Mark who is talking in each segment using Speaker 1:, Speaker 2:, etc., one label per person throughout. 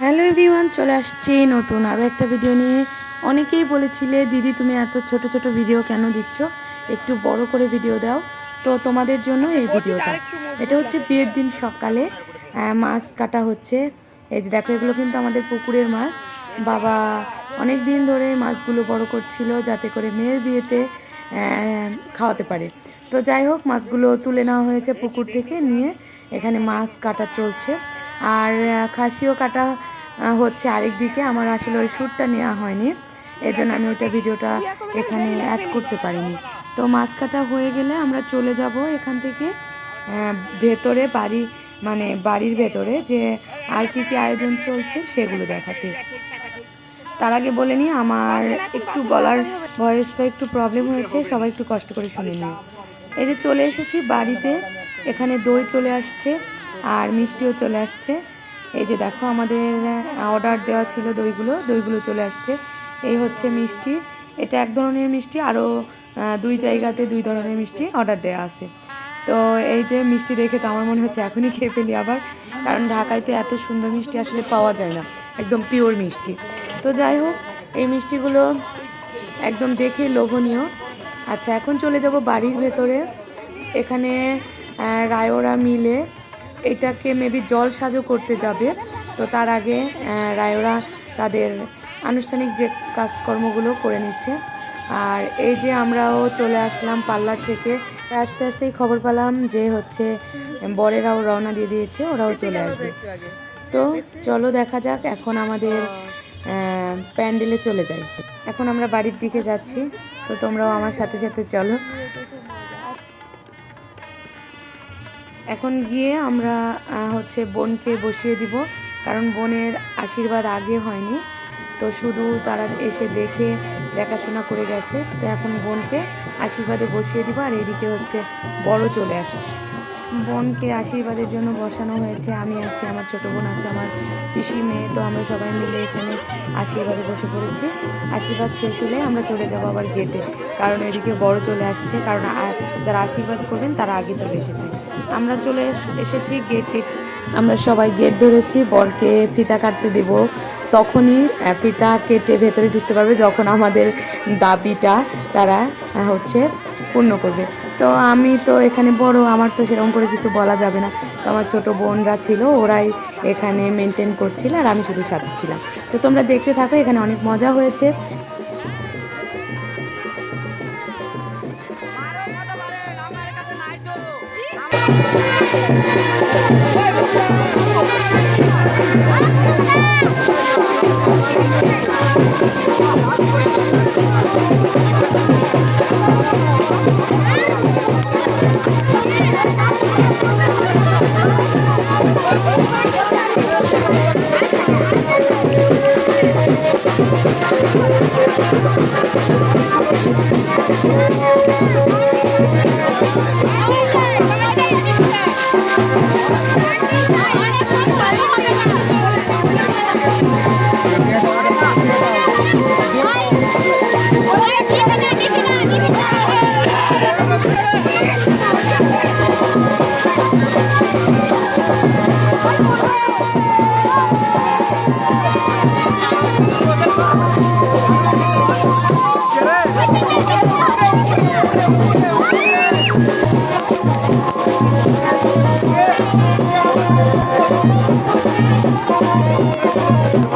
Speaker 1: Hello everyone চলে আসছি নতুন আরও একটা ভিডিও নিয়ে। অনেকেই বলেছিলে দিদি তুমি এত ছোট ছোট ভিডিও কেন দিচ্ছ? একটু বড় করে ভিডিও দাও। তো তোমাদের জন্য এই ভিডিওটা এটা হচ্ছে বিয়ের দিন সকালে মাছ কাটা হচ্ছে। এই যে দেখো এগুলো কিন্তু আমাদের পুকুরের মাছ। বাবা অনেক দিন ধরে মাছগুলো বড় করছিল যাতে করে মেয়ের বিয়েতে খাওয়াতে পারে। তো যাই হোক মাছগুলো তুলে নেওয়া হয়েছে পুকুর থেকে নিয়ে। এখানে মাছ কাটা চলছে। আর খাসিও কাটা হচ্ছে আরেক দিকে। আমার আসলে ওই শ্যুটটা নেওয়া হয়নি। এই জন্য আমি ওইটা ভিডিওটা এখানে অ্যাড করতে পারিনি। তো মাছ কাটা হয়ে গেলে আমরা চলে যাব এখান থেকে ভেতরে বাড়ি মানে বাড়ির ভেতরে যে আর কী কী আয়োজন চলছে সেগুলো দেখাতে। তার আগে বলে নিই, আমার একটু গলার ভয়েসটা একটু প্রবলেম হয়েছে, সবাই একটু কষ্ট করে শুনে নিই এই যে চলে এসেছি বাড়িতে, এখানে দই চলে আসছে। আর মিষ্টিও চলে আসছে। এই যে দেখো আমাদের অর্ডার দেওয়া ছিল দইগুলো দইগুলো চলে আসছে। এই হচ্ছে মিষ্টি। এটা এক ধরনের মিষ্টি আরও দুই জায়গাতে দুই ধরনের মিষ্টি অর্ডার দেওয়া আছে। তো এই যে মিষ্টি দেখে তো আমার মনে হচ্ছে এখনই খেয়ে ফেলি আবার, কারণ ঢাকায় তো এত সুন্দর মিষ্টি আসলে পাওয়া যায় না। একদম পিওর মিষ্টি। তো যাই হোক, এই মিষ্টিগুলো একদম দেখে লোভনীয়। আচ্ছা এখন চলে যাব বাড়ির ভেতরে। এখানে রায়রা মিলে এটাকে মেবি জল সাজো করতে যাবে। তো তার আগে রায়রা তাদের আনুষ্ঠানিক যে কাজকর্মগুলো করে নিচ্ছে। আর এই যে আমরাও চলে আসলাম পার্লার থেকে আস্তে আস্তেই খবর পেলাম যে হচ্ছে বরেরাও রওনা দিয়ে দিয়েছে, ওরাও চলে আসবে। তো চলো দেখা যাক, এখন আমাদের প্যান্ডেলে চলে যাই। এখন আমরা বাড়ির দিকে যাচ্ছি, তো তোমরাও আমার সাথে সাথে চলো। এখন গিয়ে আমরা হচ্ছে বোনকে বসিয়ে দিব। কারণ বোনের আশীর্বাদ আগে হয়নি। তো শুধু তারা এসে দেখে, দেখাশোনা করে গেছে। তো এখন বোনকে আশীর্বাদে বসিয়ে দিব আর এদিকে হচ্ছে বড় চলে আসছে। বোনকে আশীর্বাদের জন্য বসানো হয়েছে, আমি আছি, আমার ছোটো বোন আছে, আমার পিসি মেয়ে, তো আমরা সবাই মিলে এখানে আশীর্বাদে বসে পড়েছি। আশীর্বাদ শেষ হলে আমরা চলে যাব আবার গেটে কারণ এদিকে বড় চলে আসছে, কারণ যারা আশীর্বাদ করবেন তারা আগে চলে এসেছে। আমরা চলে এস- এসেছি গেটে আমরা সবাই গেট ধরেছি, বরকে ফিতা কাটতে দেব। তখনই ফিতা কেটে ভেতরে ঢুকতে পারবে, যখন আমাদের দাবিটা তারা হচ্ছে পূর্ণ করবে। তো আমি তো এখানে বড়, আমার তো সেরকম করে কিছু বলা যাবে না। তো আমার ছোট বোনরা ছিল, ওরাই এখানে মেনটেন করছিল আর আমি শুধু সাথে ছিলাম। তো তোমরা দেখতে থাকো, এখানে অনেক মজা হয়েছে।
Speaker 2: Thank you. Thank you.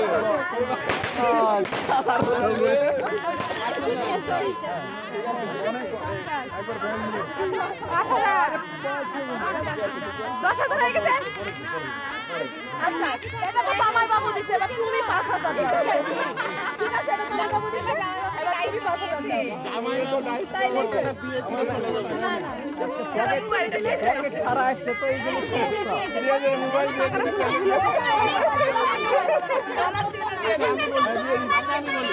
Speaker 3: দশ হাজার হয়ে গেছে আচ্ছা এটা তো আমার বাবু দিছে এবার তুমি পাঁচ হাজার ঠিক আছে এটা তোমার বাবু দিছে এবার গেছে।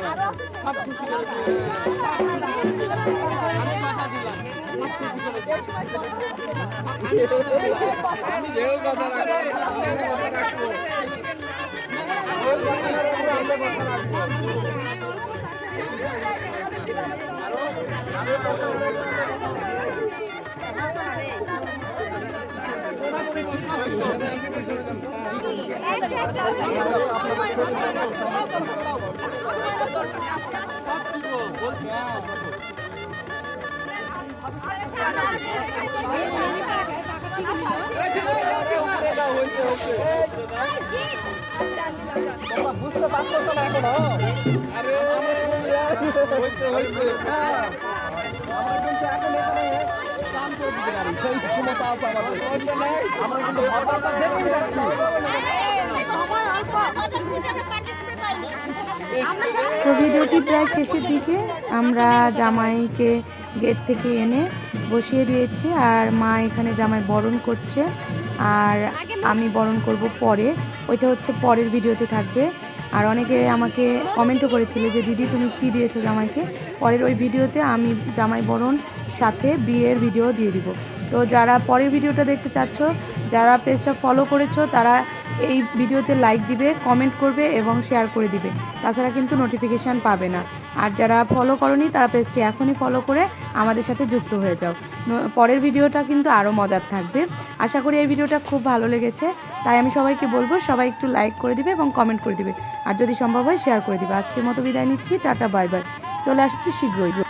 Speaker 2: সারা আসছে তো কথা রাখবে। আরে হইতে হইতে আমরা কিন্তু এখন
Speaker 1: তো ভিডিওটি প্রায় শেষের দিকে। আমরা জামাইকে গেট থেকে এনে বসিয়ে দিয়েছি আর মা এখানে জামাই বরণ করছে। আর আমি বরণ করব পরে। ওইটা হচ্ছে পরের ভিডিওতে থাকবে। আর অনেকে আমাকে কমেন্টও করেছিলে যে, দিদি, তুমি কি দিয়েছ জামাইকে? পরের ওই ভিডিওতে আমি জামাই বরণ সাথে বিয়ের ভিডিও দিয়ে দিব। তো যারা পরের ভিডিওটা দেখতে চাচ্ছ, যারা পেজটা ফলো করেছ, তারা এই ভিডিওতে লাইক দিবে কমেন্ট করবে এবং শেয়ার করে দিবে। তাছাড়া কিন্তু নোটিফিকেশান পাবে না। আর যারা ফলো করনি, তারা পেজটি এখনই ফলো করে আমাদের সাথে যুক্ত হয়ে যাও। পরের ভিডিওটা কিন্তু আরও মজার থাকবে। আশা করি এই ভিডিওটা খুব ভালো লেগেছে। তাই আমি সবাইকে বলব, সবাই একটু লাইক করে দিবে এবং কমেন্ট করে দিবে। আর যদি সম্ভব হয় শেয়ার করে দিবে। আজকের মতো বিদায় নিচ্ছি। টাটা বাই বাই চলে আসছি শীঘ্রই।